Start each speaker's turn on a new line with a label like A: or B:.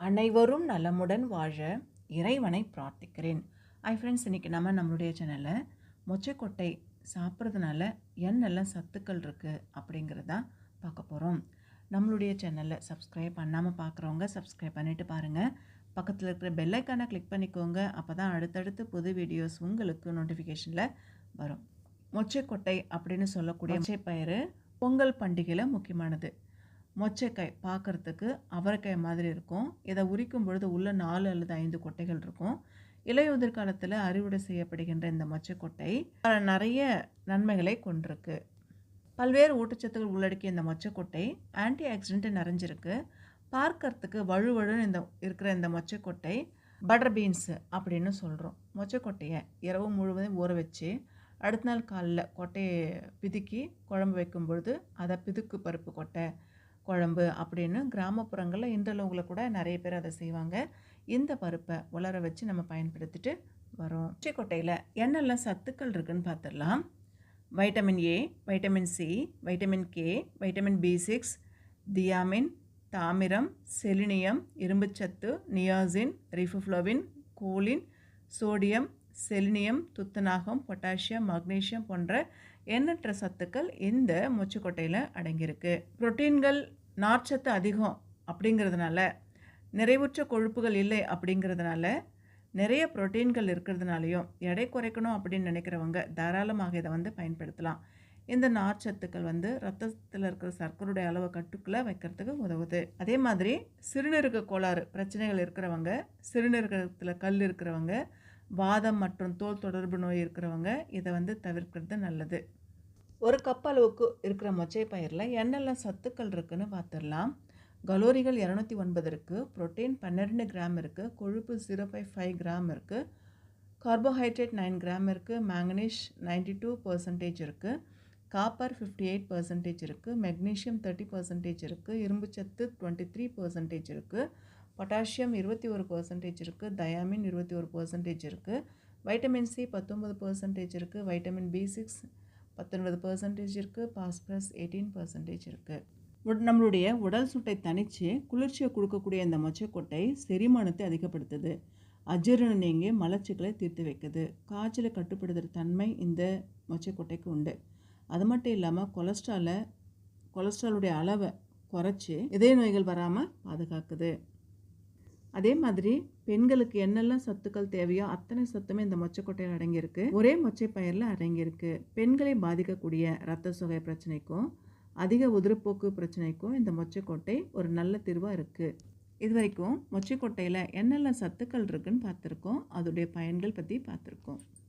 A: அனைவரும் நலமுடன் வாழ இறைவனை பிரார்த்திக்கிறேன். ஐ ஃப்ரெண்ட்ஸ் இன்றைக்கி நம்ம நம்மளுடைய சேனலில் மொச்சைக்கொட்டை சாப்பிட்றதுனால என்னெல்லாம் சத்துக்கள் இருக்குது அப்படிங்கிறத பார்க்க போகிறோம் நம்மளுடைய சேனலில் சப்ஸ்கிரைப் பண்ணாமல் பார்க்குறவங்க சப்ஸ்கிரைப் பண்ணிவிட்டு பாருங்கள் பக்கத்தில் இருக்கிற பெல்லைக்கானை கிளிக் பண்ணிக்கோங்க. அப்போ தான் அடுத்தடுத்து புது வீடியோஸ் உங்களுக்கு நோட்டிஃபிகேஷனில் வரும். மொச்சைக்கொட்டை அப்படின்னு சொல்லக்கூடிய மொச்சைப்பயிறு பொங்கல் பண்டிகையில் முக்கியமானது. மொச்சைக்காய் பார்க்குறதுக்கு அவரைக்காய் மாதிரி இருக்கும். இதை உரிக்கும் பொழுது உள்ள நாலு அல்லது ஐந்து கொட்டைகள் இருக்கும். இலையுதிர் காலத்தில் அறுவடை செய்யப்படுகின்ற இந்த மொச்சைக்கொட்டை பல நிறைய நன்மைகளை கொண்டிருக்கு. பல்வேறு ஊட்டச்சத்துக்கள் உள்ளடக்கிய இந்த மொச்சைக்கொட்டை ஆன்டி ஆக்சிடென்ட் நிறைஞ்சிருக்கு. பார்க்கறதுக்கு வழுவழுன்னு இந்த இருக்கிற இந்த மொச்சைக்கொட்டை பட்டர் பீன்ஸு அப்படின்னு சொல்கிறோம் மொச்சைக்கொட்டையை இரவு முழுவதும் ஊற வச்சு அடுத்த நாள் காலைல கொட்டையை பிதுக்கி குழம்பு வைக்கும் பொழுது அதை பிதுக்கு பருப்பு கொட்டை குழம்பு அப்படின்னு கிராமப்புறங்களில் இன்றளவுகளை கூட நிறைய பேர் அதை செய்வாங்க. இந்த பருப்பை உலர வச்சு நம்ம பயன்படுத்திட்டு வரோம். கொட்டையில் என்னெல்லாம் சத்துக்கள் இருக்குதுன்னு பார்த்துடலாம். Vitamin A vitamin C vitamin K vitamin B six thiamine தாமிரம் செலினியம் இரும்புச்சத்து niacin riboflavin choline sodium selenium துத்தநாகம் பொட்டாசியம் மக்னீசியம் போன்ற எண்ணற்ற சத்துக்கள் இந்த மொச்சுக்கொட்டையில் அடங்கியிருக்கு. புரோட்டீன்கள் நார்ச்சத்து அதிகம் அப்படிங்கிறதுனால நிறைவுற்ற கொழுப்புகள் இல்லை அப்படிங்கிறதுனால நிறைய புரோட்டீன்கள் இருக்கிறதுனாலையும் எடை குறைக்கணும் அப்படின்னு நினைக்கிறவங்க தாராளமாக இதை வந்து பயன்படுத்தலாம். இந்த நார்ச்சத்துக்கள் வந்து ரத்தத்தில் இருக்கிற சர்க்கரையுடைய அளவை கட்டுக்குள்ளே வைக்கிறதுக்கு உதவுது. அதே மாதிரி சிறுநீரக கோளாறு பிரச்சனைகள் இருக்கிறவங்க சிறுநீரகத்தில் கல் இருக்கிறவங்க வாதம் மற்றும் தோல் தொடர்பு நோய் இருக்கிறவங்க இதை வந்து தவிர்க்கிறது நல்லது. ஒரு கப் அளவுக்கு இருக்கிற மொச்சை பயிரில் என்னெல்லாம் சத்துக்கள் இருக்குதுன்னு பார்த்துடலாம் கலோரிகள் இரநூத்தி ஒன்பது இருக்குது ப்ரோட்டீன் பன்னிரெண்டு கிராம் இருக்குது கொழுப்பு ஜீரோ ஃபைவ் ஃபைவ் கிராம் இருக்குது கார்போஹைட்ரேட் நைன் கிராம் இருக்குது மேங்கனீஷ் நைன்டி டூ பர்சன்டேஜ் இருக்குது காப்பர் ஃபிஃப்டி எயிட் பர்சன்டேஜ் இருக்குது மெக்னீஷியம் தேர்ட்டி பர்சன்டேஜ் இருக்குது இரும்புச்சத்து டுவெண்ட்டி த்ரீ பர்சன்டேஜ் இருக்குது பொட்டாசியம் இருபத்தி ஒரு பர்சன்டேஜ் இருக்குது தயாமின் இருபத்தி ஒரு பர்சன்டேஜ் இருக்குது வைட்டமின் சி பத்தொம்பது பர்சன்டேஜ் இருக்குது வைட்டமின் பி சிக்ஸ் பத்தொன்பது பர்சன்டேஜ் இருக்குது பாஸ்பரஸ் எயிட்டீன் பர்சன்டேஜ் இருக்குது நம்மளுடைய உடல் சுட்டை தனித்து குளிர்ச்சியை கொடுக்கக்கூடிய இந்த மொச்சைக்கொட்டை செரிமானத்தை அதிகப்படுத்துது. அஜீரண நீங்கி மலச்சிக்கலை தீர்த்து வைக்குது. காய்ச்சலை கட்டுப்படுத்துகிற தன்மை இந்த மொச்சைக்கொட்டைக்கு உண்டு. அது மட்டும் இல்லாமல் கொலஸ்ட்ராலை கொலஸ்ட்ராலுடைய அளவை குறைச்சி இதய நோய்கள் வராமல் பாதுகாக்குது. அதே மாதிரி பெண்களுக்கு என்னெல்லாம் சத்துக்கள் தேவையோ அத்தனை சத்துமே இந்த மொச்சக்கொட்டையில் அடங்கியிருக்கு. ஒரே மொச்சை பயிரில் அடங்கியிருக்கு. பெண்களை பாதிக்கக்கூடிய இரத்த சுகை பிரச்சனைக்கும் அதிக உதிரப்போக்கு பிரச்சனைக்கும் இந்த மொச்சைக்கொட்டை ஒரு நல்ல தீர்வாக இருக்குது இது வரைக்கும் மொச்சைக்கொட்டையில் என்னெல்லாம் சத்துக்கள் இருக்குன்னு பார்த்துருக்கோம். அதோடைய பயன்கள் பற்றி பார்த்துருக்கோம்.